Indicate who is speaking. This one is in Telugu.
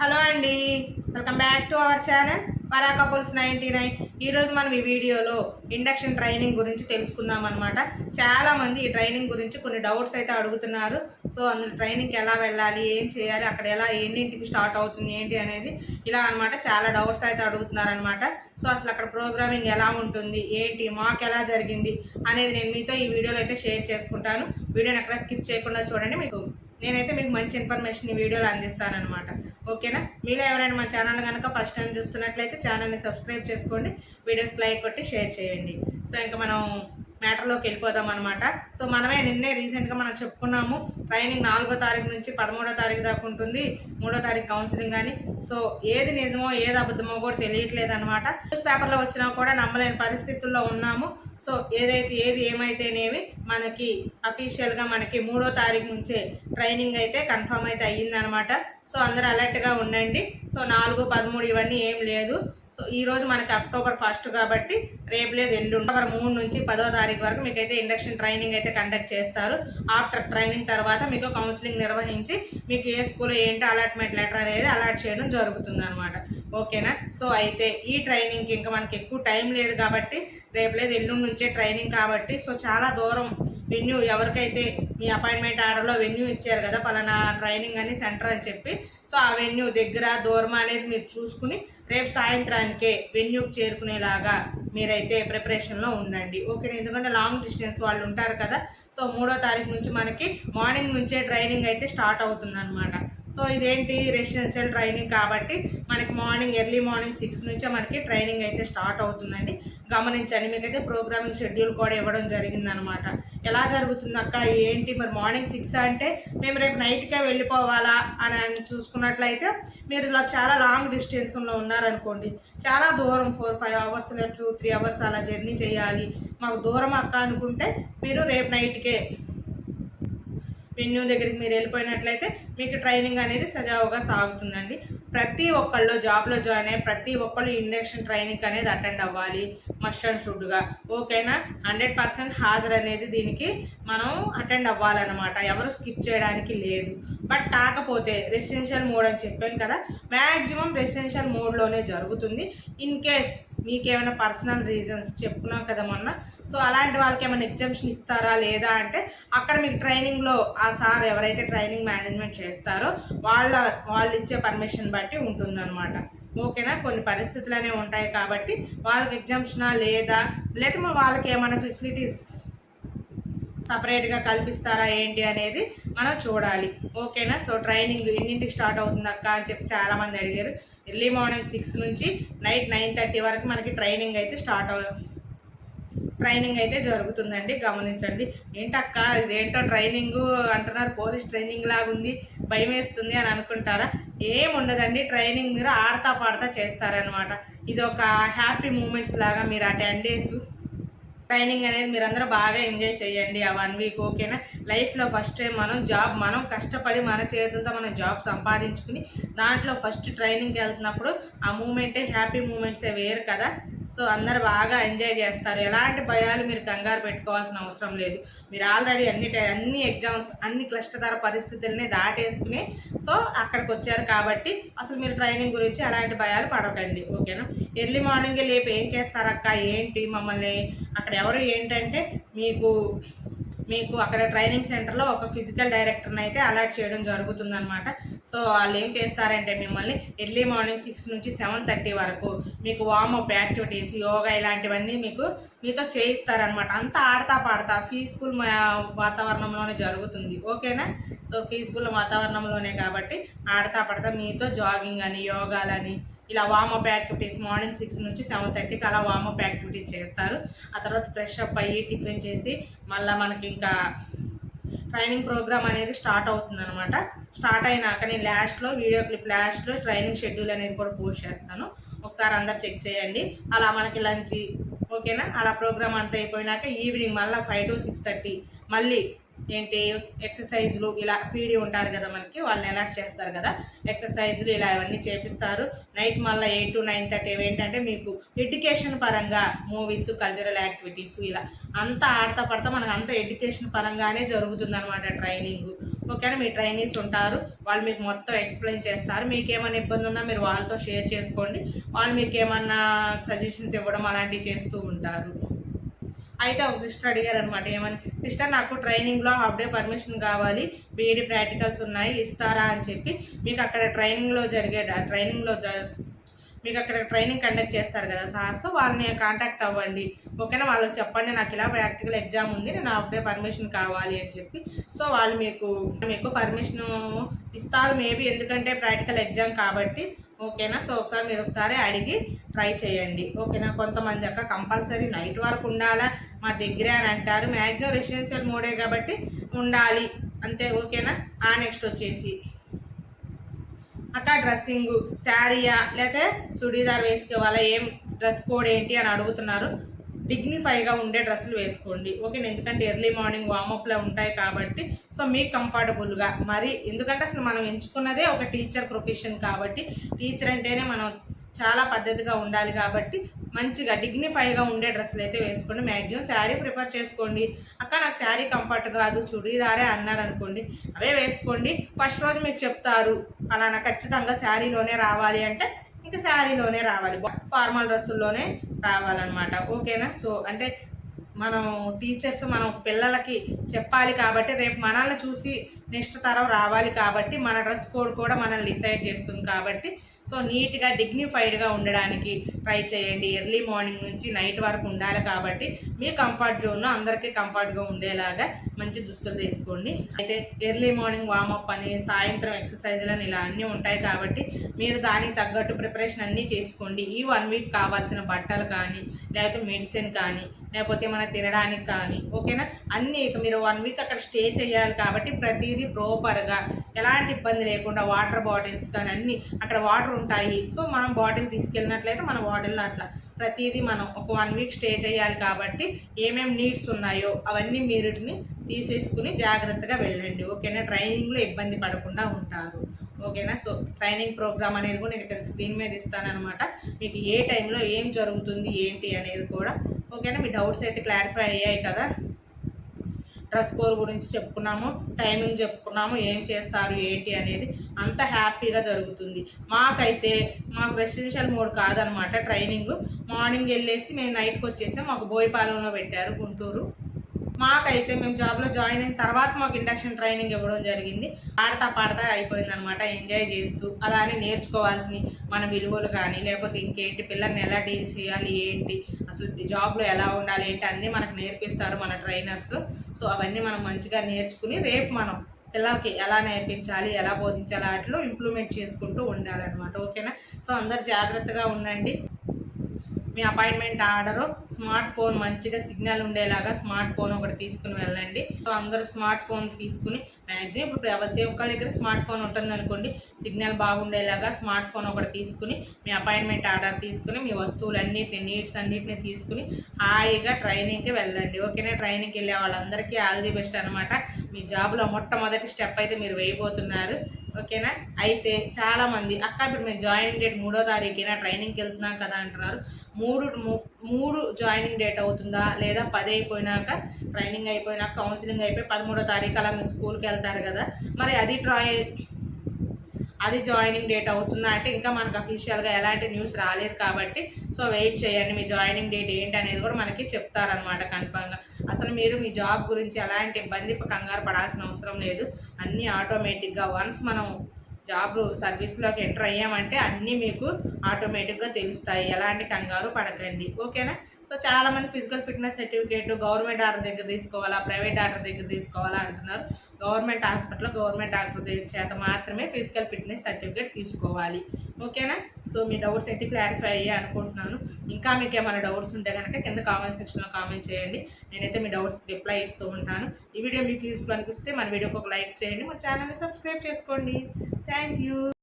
Speaker 1: హలో అండి. Welcome back to our channel పరా కపుల్స్ నైంటీ నైన్. ఈరోజు మనం ఈ వీడియోలో ఇండక్షన్ ట్రైనింగ్ గురించి తెలుసుకుందాం అనమాట చాలా మంది ఈ ట్రైనింగ్ గురించి కొన్ని డౌట్స్ అయితే అడుగుతున్నారు. సో అందులో ట్రైనింగ్కి ఎలా వెళ్ళాలి ఏం చేయాలి అక్కడ ఎలా ఎన్నింటికి స్టార్ట్ అవుతుంది ఏంటి అనేది ఇలా అనమాట చాలా డౌట్స్ అయితే అడుగుతున్నారు అనమాట సో అసలు అక్కడ ప్రోగ్రామింగ్ ఎలా ఉంటుంది ఏంటి మాకు ఎలా జరిగింది అనేది నేను మీతో ఈ వీడియోలో అయితే షేర్ చేసుకుంటాను. వీడియోని ఎక్కడ స్కిప్ చేయకుండా చూడండి. మీకు నేనైతే మీకు మంచి ఇన్ఫర్మేషన్ ఈ వీడియోలో అందిస్తానన్నమాట. ఓకేనా? మీలో ఎవరైనా మా ఛానల్ కనుక ఫస్ట్ టైం చూస్తున్నట్లయితే ఛానల్ని సబ్స్క్రైబ్ చేసుకోండి వీడియోస్ లైక్ కొట్టి షేర్ చేయండి. సో ఇంకా మనం మ్యాటర్లోకి వెళ్ళిపోదాం అనమాట సో మనమే నిన్నే రీసెంట్గా మనం చెప్పుకున్నాము ట్రైనింగ్ నాలుగో తారీఖు నుంచి పదమూడో తారీఖు దాకా ఉంటుంది మూడో తారీఖు కౌన్సిలింగ్ కానీ సో ఏది నిజమో ఏది అబద్ధమో కూడా తెలియట్లేదు అనమాట న్యూస్ పేపర్లో వచ్చినా కూడా నమ్మలేని పరిస్థితుల్లో ఉన్నాము. సో ఏదైతే ఏది ఏమైతేనేవి మనకి అఫీషియల్గా మనకి మూడో తారీఖు నుంచే ట్రైనింగ్ అయితే కన్ఫర్మ్ అయితే అయ్యిందనమాట సో అందరూ అలర్ట్గా ఉండండి. సో నాలుగు పదమూడు ఇవన్నీ ఏం లేదు. సో ఈరోజు మనకి అక్టోబర్ ఫస్ట్ కాబట్టి రేపు లేదు ఎల్లుండి. అక్టోబర్ మూడు నుంచి పదో తారీఖు వరకు మీకు అయితే ఇండక్షన్ ట్రైనింగ్ అయితే కండక్ట్ చేస్తారు. ఆఫ్టర్ ట్రైనింగ్ తర్వాత మీకు కౌన్సిలింగ్ నిర్వహించి మీకు ఏ స్కూల్ ఏంటి అలాట్మెంట్ లెటర్ అనేది అలాట్ చేయడం జరుగుతుంది అనమాట ఓకేనా? సో అయితే ఈ ట్రైనింగ్కి ఇంకా మనకి ఎక్కువ టైం లేదు కాబట్టి రేపు లేదు ఎల్లుండి నుంచే ట్రైనింగ్ కాబట్టి సో చాలా దూరం వెన్యూ ఎవరికైతే మీ అపాయింట్మెంట్ ఆర్డర్లో వెన్యూ ఇచ్చారు కదా పలానా ట్రైనింగ్ అని సెంటర్ అని చెప్పి సో ఆ వెన్యూ దగ్గర దూరం అనేది మీరు చూసుకుని రేపు సాయంత్రానికే వెన్యూకి చేరుకునేలాగా మీరు మీరైతే ప్రిపరేషన్లో ఉండండి ఓకే ఎందుకంటే లాంగ్ డిస్టెన్స్ వాళ్ళు ఉంటారు కదా. సో మూడో తారీఖు నుంచి మనకి మార్నింగ్ నుంచే ట్రైనింగ్ అయితే స్టార్ట్ అవుతుంది అనమాట సో ఇదేంటి రెసిడెన్షియల్ ట్రైనింగ్ కాబట్టి మనకి మార్నింగ్ ఎర్లీ మార్నింగ్ సిక్స్ నుంచే మనకి ట్రైనింగ్ అయితే స్టార్ట్ అవుతుందండి. గమనించండి మీకైతే ప్రోగ్రామింగ్ షెడ్యూల్ కూడా ఇవ్వడం జరిగిందనమాట. ఎలా జరుగుతుంది అక్క? ఏంటి? మరి మార్నింగ్ సిక్స్ అంటే మేము రేపు నైట్కే వెళ్ళిపోవాలా అని అని చూసుకున్నట్లయితే మీరు ఇలా చాలా లాంగ్ డిస్టెన్స్లో ఉన్నారనుకోండి చాలా దూరం four five hours two three hours అలా జర్నీ చేయాలి. మాకు దూరం అక్క అనుకుంటే మీరు రేపు నైట్కే వెన్యూ దగ్గరికి మీరు వెళ్ళిపోయినట్లయితే మీకు ట్రైనింగ్ అనేది సజావుగా సాగుతుందండి. ప్రతి ఒక్కళ్ళు జాబ్లో జాయిన్ అయ్యి ప్రతి ఒక్కళ్ళు ఇండక్షన్ ట్రైనింగ్ అనేది అటెండ్ అవ్వాలి. మస్ట్ అండ్ షుడ్గా ఓకేనా హండ్రెడ్ పర్సెంట్ హాజరు అనేది దీనికి మనం అటెండ్ అవ్వాలన్నమాట. ఎవరు స్కిప్ చేయడానికి లేదు. బట్ కాకపోతే రెసిడెన్షియల్ మోడ్ అని చెప్పాం కదా మ్యాక్సిమం రెసిడెన్షియల్ మోడ్లోనే జరుగుతుంది. ఇన్ కేస్ మీకేమైనా పర్సనల్ రీజన్స్ చెప్పుకున్నాం కదా మొన్న. సో అలాంటి వాళ్ళకి ఏమైనా ఎగ్జామ్షన్ ఇస్తారా లేదా అంటే అక్కడ మీకు ట్రైనింగ్లో ఆ సార్ ఎవరైతే ట్రైనింగ్ మేనేజ్మెంట్ చేస్తారో వాళ్ళ వాళ్ళు ఇచ్చే పర్మిషన్ బట్టి ఉంటుందన్నమాట. ఓకేనా? కొన్ని పరిస్థితులనే ఉంటాయి కాబట్టి వాళ్ళకి ఎగ్జామ్షనా లేదా లేకపోతే వాళ్ళకి ఏమైనా ఫెసిలిటీస్ సపరేట్గా కల్పిస్తారా ఏంటి అనేది మనం చూడాలి. ఓకేనా? సో ట్రైనింగ్ ఎన్నింటికి స్టార్ట్ అవుతుంది అక్క అని చెప్పి చాలామంది అడిగారు. ఎర్లీ మార్నింగ్ సిక్స్ నుంచి నైట్ నైన్ థర్టీ వరకు మనకి ట్రైనింగ్ అయితే స్టార్ట్ అవు ట్రైనింగ్ అయితే జరుగుతుందండి. గమనించండి. ఏంటక్క ఇదేంటో ట్రైనింగ్ అంటున్నారు. పోలీస్ ట్రైనింగ్ లాగుంది. భయం వేస్తుంది అని అనుకుంటారా? ఏం ఉండదండి. ట్రైనింగ్ మీరు ఆడతా పాడతా చేస్తారనమాట ఇది ఒక హ్యాపీ మూమెంట్స్ లాగా మీరు ఆ టెన్ డేస్ ట్రైనింగ్ అనేది మీరందరూ బాగా ఎంజాయ్ చేయండి ఆ వన్ వీక్ ఓకేనా? లైఫ్లో ఫస్ట్ టైం మనం జాబ్ మనం కష్టపడి మన చేతులతో మనం జాబ్ సంపాదించుకుని దాంట్లో ఫస్ట్ ట్రైనింగ్కి వెళ్తున్నప్పుడు ఆ మూమెంటే హ్యాపీ మూమెంట్సే వేరు కదా. సో అందరు బాగా ఎంజాయ్ చేస్తారు. ఎలాంటి భయాలు మీరు కంగారు పెట్టుకోవాల్సిన అవసరం లేదు. మీరు ఆల్రెడీ అన్ని టై- అన్ని ఎగ్జామ్స్ అన్ని క్లిష్టతర పరిస్థితుల్ని దాటేసుకుని సో అక్కడికి వచ్చారు కాబట్టి అసలు మీరు ట్రైనింగ్ గురించి అలాంటి భయాలు పడకండి. ఓకేనా? ఎర్లీ మార్నింగ్ లేపు ఏం చేస్తారక్క? ఏంటి మమ్మల్ని? అక్కడ ఎవరు ఏంటంటే మీకు మీకు అక్కడ ట్రైనింగ్ సెంటర్లో ఒక ఫిజికల్ డైరెక్టర్ని అయితే అలర్ట్ చేయడం జరుగుతుందన్నమాట. సో వాళ్ళు ఏం చేస్తారంటే మిమ్మల్ని ఎర్లీ మార్నింగ్ సిక్స్ నుంచి సెవెన్ థర్టీ వరకు మీకు వార్మప్ యాక్టివిటీస్ యోగా ఇలాంటివన్నీ మీకు మీతో చేయిస్తారనమాట అంతా ఆడతా పాడతా పీస్ఫుల్ వాతావరణంలోనే జరుగుతుంది. ఓకేనా? సో పీస్ఫుల్ వాతావరణంలోనే కాబట్టి ఆడతా పడతా మీతో జాగింగ్ అని యోగాలని ఇలా warm up activities morning six నుంచి సెవెన్ థర్టీకి అలా వార్మప్ యాక్టివిటీస్ చేస్తారు. ఆ తర్వాత ఫ్రెష్ అప్ అయ్యి టిఫిన్ చేసి మళ్ళీ మనకి ఇంకా ట్రైనింగ్ ప్రోగ్రామ్ అనేది స్టార్ట్ అవుతుంది అనమాట స్టార్ట్ అయినాక నేను లాస్ట్లో వీడియో క్లిప్ లాస్ట్లో ట్రైనింగ్ షెడ్యూల్ అనేది కూడా పోస్ట్ చేస్తాను. ఒకసారి అందరు చెక్ చేయండి. అలా మనకి లంచ్ ఓకేనా అలా ప్రోగ్రామ్ అంతా అయిపోయినాక ఈవినింగ్ మళ్ళీ ఫైవ్ టు సిక్స్ థర్టీ మళ్ళీ ఏంటి ఎక్సర్సైజ్లు ఇలా పీడి ఉంటారు కదా మనకి వాళ్ళని అలర్ట్ చేస్తారు కదా. ఎక్సర్సైజ్లు ఇలా ఇవన్నీ చేపిస్తారు. నైట్ మళ్ళీ ఎయిట్ టు నైన్ థర్టీ ఏంటంటే మీకు ఎడ్యుకేషన్ పరంగా మూవీస్ కల్చరల్ యాక్టివిటీస్ ఇలా అంతా ఆడతా పడతా మనకు అంతా ఎడ్యుకేషన్ పరంగానే జరుగుతుంది అనమాట ట్రైనింగ్ ఓకేనా మీ ట్రైనీస్ ఉంటారు. వాళ్ళు మీకు మొత్తం ఎక్స్ప్లెయిన్ చేస్తారు. మీకు ఏమైనా ఇబ్బంది ఉన్నా మీరు వాళ్ళతో షేర్ చేసుకోండి. వాళ్ళు మీకు ఏమన్నా సజెషన్స్ ఇవ్వడం అలాంటివి చేస్తూ ఉంటారు. అయితే ఒక సిస్టర్ అడిగారు అనమాట ఏమని? సిస్టర్ నాకు ట్రైనింగ్లో హాఫ్ డే పర్మిషన్ కావాలి బీఈడి ప్రాక్టికల్స్ ఉన్నాయి ఇస్తారా? అని చెప్పి మీకు అక్కడ ట్రైనింగ్లో జరిగే ట్రైనింగ్లో జ మీకు అక్కడ ట్రైనింగ్ కండక్ట్ చేస్తారు కదా సార్ సో వాళ్ళని కాంటాక్ట్ అవ్వండి. ఓకేనా? వాళ్ళకి చెప్పండి నాకు ఇలా ప్రాక్టికల్ ఎగ్జామ్ ఉంది నేను హాఫ్ డే పర్మిషన్ కావాలి అని చెప్పి. సో వాళ్ళు మీకు మీకు పర్మిషన్ ఇస్తారు మేబీ ఎందుకంటే ప్రాక్టికల్ ఎగ్జామ్ కాబట్టి ఓకేనా? సో ఒకసారి మీరు ఒకసారి అడిగి ట్రై చేయండి. ఓకేనా? కొంతమంది అక్క కంపల్సరీ నైట్ వరకు ఉండాలా? మా దగ్గరే అని అంటారు. మ్యాక్సిమం రెసిడెన్షియల్ మోడే కాబట్టి ఉండాలి. అంతే ఓకేనా? ఆ నెక్స్ట్ వచ్చేసి. అక్క డ్రెస్సింగ్ శారీయా లేకపోతే చుడీదార్ వేసుకోవాలా? ఏం డ్రెస్ కోడ్ ఏంటి అని అడుగుతున్నారు. డిగ్నిఫైగా ఉండే డ్రెస్సులు వేసుకోండి. ఓకేనా? ఎందుకంటే ఎర్లీ మార్నింగ్ వామప్లో ఉంటాయి కాబట్టి సో మీకు కంఫర్టబుల్గా. మరి ఎందుకంటే అసలు మనం ఎంచుకున్నదే ఒక టీచర్ ప్రొఫెషన్ కాబట్టి టీచర్ అంటేనే మనం చాలా పద్ధతిగా ఉండాలి కాబట్టి మంచిగా డిగ్నిఫైగా ఉండే డ్రెస్సులు అయితే వేసుకోండి. మ్యాక్సిమం శారీ ప్రిపేర్ చేసుకోండి. అక్క నాకు శారీ కంఫర్ట్ కాదు చుడీదారే అన్నారు అనుకోండి అవే వేసుకోండి. ఫస్ట్ రోజు మీకు చెప్తారు అలా నాకు ఖచ్చితంగా శారీలోనే రావాలి అంటే ఇంకా శారీలోనే రావాలి. ఫార్మల్ డ్రెస్సుల్లోనే రావాలన్నమాట. ఓకేనా? సో అంటే మనం టీచర్స్ మనం పిల్లలకి చెప్పాలి కాబట్టి రేపు మనల్ని చూసి నెక్స్ట్ తరం రావాలి కాబట్టి మన డ్రెస్ కోడ్ కూడా మనల్ని డిసైడ్ చేస్తుంది కాబట్టి సో నీట్గా డిగ్నిఫైడ్గా ఉండడానికి ట్రై చేయండి. ఎర్లీ మార్నింగ్ నుంచి నైట్ వరకు ఉండాలి కాబట్టి మీ కంఫర్ట్ జోన్లో అందరికీ కంఫర్ట్గా ఉండేలాగా మంచి దుస్తులు తీసుకోండి. అయితే ఎర్లీ మార్నింగ్ వామప్ అని సాయంత్రం ఎక్సర్సైజ్లు అని ఇలా అన్నీ ఉంటాయి కాబట్టి మీరు దానికి తగ్గట్టు ప్రిపరేషన్ అన్నీ చేసుకోండి. ఈ వన్ వీక్ కావాల్సిన బట్టలు కానీ లేకపోతే మెడిసిన్ కానీ లేకపోతే మన తినడానికి కానీ ఓకేనా అన్నీ ఇక మీరు వన్ వీక్ అక్కడ స్టే చేయాలి కాబట్టి ప్రతిదీ ప్రోపర్గా ఎలాంటి ఇబ్బంది లేకుండా వాటర్ బాటిల్స్ కానీ అన్నీ అక్కడ వాటర్ ఉంటాయి. సో మనం బాటిల్ తీసుకెళ్ళినట్లయితే మన బాటిల్లో అట్లా ప్రతిదీ మనం ఒక వన్ వీక్ స్టే చేయాలి కాబట్టి ఏమేమి నీడ్స్ ఉన్నాయో అవన్నీ మీరుని తీసేసుకుని జాగ్రత్తగా వెళ్ళండి. ఓకేనా? ట్రైనింగ్లో ఇబ్బంది పడకుండా ఉంటారు. ఓకేనా? సో ట్రైనింగ్ ప్రోగ్రామ్ అనేది కూడా నేను ఇక్కడ స్క్రీన్ మీద ఇస్తానమాట మీకు ఏ టైంలో ఏం జరుగుతుంది ఏంటి అనేది కూడా ఓకేనా? మీ డౌట్స్ అయితే క్లారిఫై అయ్యాయి కదా? డ్రెస్ కోడ్ గురించి చెప్పుకున్నాము టైమింగ్ చెప్పుకున్నాము ఏం చేస్తారు ఏంటి అనేది అంత హ్యాపీగా జరుగుతుంది. మాకైతే మాకు రెసిడెన్షియల్ మోడ్ కాదనమాట ట్రైనింగ్. మార్నింగ్ వెళ్ళేసి మేము నైట్కి వచ్చేసి మాకు బోయిపాలెంలో పెట్టారు గుంటూరు. మాకైతే మేము జాబ్లో జాయిన్ అయిన తర్వాత మాకు ఇండక్షన్ ట్రైనింగ్ ఇవ్వడం జరిగింది. పాడతా పాడతా అయిపోయింది అనమాట ఎంజాయ్ చేస్తూ అలానే నేర్చుకోవాల్సినవి మన విలువలు కానీ లేకపోతే ఇంకేంటి పిల్లల్ని ఎలా డీల్ చేయాలి ఏంటి అసలు జాబ్లో ఎలా ఉండాలి ఏంటి అన్నీ మనకు నేర్పిస్తారు మన ట్రైనర్స్. సో అవన్నీ మనం మంచిగా నేర్చుకుని రేపు మనం పిల్లలకి ఎలా నేర్పించాలి ఎలా బోధించాలి వాటిలో ఇంప్లిమెంట్ చేసుకుంటూ ఉండాలన్నమాట. ఓకేనా? సో అందరు జాగ్రత్తగా ఉండండి. మీ అపాయింట్మెంట్ ఆర్డరు స్మార్ట్ ఫోన్ మంచిగా సిగ్నల్ ఉండేలాగా స్మార్ట్ ఫోన్ ఒకటి తీసుకుని వెళ్ళండి. సో అందరూ స్మార్ట్ ఫోన్ తీసుకుని మ్యాక్సిమం ఇప్పుడు ప్రతి ఒక్కరి దగ్గర స్మార్ట్ ఫోన్ ఉంటుంది అనుకోండి సిగ్నల్ బాగుండేలాగా స్మార్ట్ ఫోన్ ఒకటి తీసుకుని మీ అపాయింట్మెంట్ ఆర్డర్ తీసుకుని మీ వస్తువులన్నిటిని నీడ్స్ అన్నిటిని తీసుకుని హాయిగా ట్రైనింగ్కి వెళ్ళండి. ఓకేనా? ట్రైనింగ్కి వెళ్ళే వాళ్ళందరికీ ఆల్ ది బెస్ట్ అనమాట మీ జాబ్లో మొట్టమొదటి స్టెప్ అయితే మీరు వేయబోతున్నారు. ఓకేనా? అయితే చాలామంది అక్క ఇప్పుడు మేము జాయినింగ్ డేట్ మూడో తారీఖున? ట్రైనింగ్కి వెళ్తున్నాం కదా అంటున్నారు. మూడు మూడు జాయినింగ్ డేట్ అవుతుందా? లేదా పది అయిపోయినాక ట్రైనింగ్ అయిపోయినాక కౌన్సిలింగ్ అయిపోయి పదమూడో తారీఖు అలా మీరు స్కూల్కి వెళ్తారు కదా. మరి అది ట్రై అది జాయినింగ్ డేట్ అవుతుందా అంటే ఇంకా మనకు అఫీషియల్గా ఎలాంటి న్యూస్ రాలేదు కాబట్టి సో వెయిట్ చేయండి. మీ జాయినింగ్ డేట్ ఏంటి అనేది కూడా మనకి చెప్తారనమాట కన్ఫామ్గా అసలు మీరు మీ జాబ్ గురించి ఎలాంటి ఇబ్బంది కంగారు పడాల్సిన అవసరం లేదు. అన్నీ ఆటోమేటిక్గా వన్స్ మనం జాబ్ సర్వీస్లోకి ఎంటర్ అయ్యామంటే అన్నీ మీకు ఆటోమేటిక్గా తెలుస్తాయి. ఎలాంటి కంగారు పడకండి. ఓకేనా? సో చాలామంది physical fitness certificate government doctor దగ్గర తీసుకోవాలా ప్రైవేట్ డాక్టర్ దగ్గర తీసుకోవాలా అంటున్నారు. గవర్నమెంట్ హాస్పిటల్లో గవర్నమెంట్ డాక్టర్ చేత మాత్రమే ఫిజికల్ ఫిట్నెస్ సర్టిఫికేట్ తీసుకోవాలి. ఓకేనా? సో మీ డౌట్స్ అయితే క్లారిఫై అయ్యాయి అనుకుంటున్నాను. ఇంకా మీకు ఏమైనా డౌట్స్ ఉంటే కనుక కింద కామెంట్ సెక్షన్లో కామెంట్ చేయండి. నేనైతే మీ డౌట్స్కి రిప్లై ఇస్తూ ఉంటాను. ఈ వీడియో మీకు యూస్ఫుల్ అనిపిస్తే మన వీడియోకి ఒక లైక్ చేయండి. మా ఛానల్ని సబ్స్క్రైబ్ చేసుకోండి. Thank you.